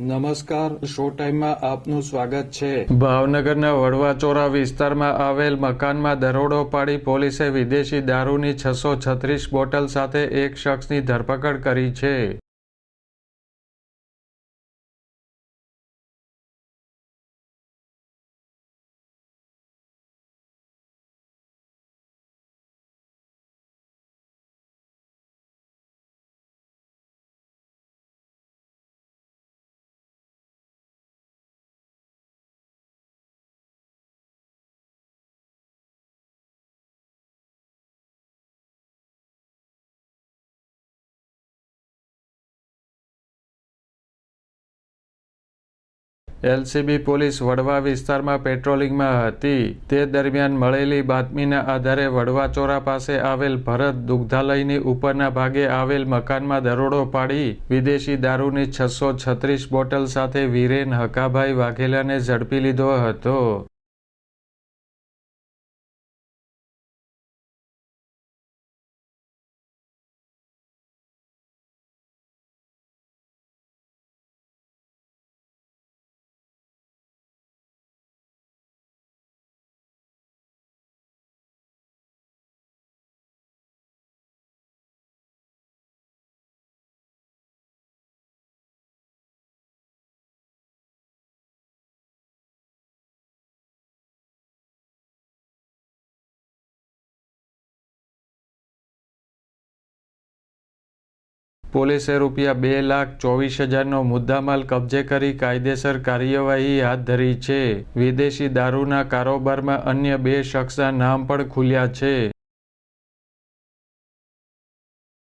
નમસ્કાર, શો ટાઈમમાં આપનું સ્વાગત છે. ભાવનગરના વડવાચોરા વિસ્તારમાં આવેલ મકાનમાં દરોડો પાડી પોલીસે વિદેશી દારૂની છસો છત્રીસ બોટલ સાથે એક શખ્સની ધરપકડ કરી છે. એલસીબી પોલીસ વડવા વિસ્તારમાં પેટ્રોલિંગમાં હતી. તે દરમિયાન મળેલી બાતમીના આધારે વડવાચોરા પાસે આવેલ ભરત દુગ્ધાલયની ઉપરના ભાગે આવેલ મકાનમાં દરોડો પાડી વિદેશી દારૂની છસો છત્રીસ બોટલ સાથે વીરેન હકાભાઈ વાઘેલાને ઝડપી લીધો હતો. પોલીસે રૂપિયા બે લાખ ચોવીસ હજારનો મુદ્દામાલ કબજે કરી કાયદેસર કાર્યવાહી હાથ ધરી છે. વિદેશી દારૂના કારોબારમાં અન્ય બે શખ્સના નામ પણ ખુલ્યા છે.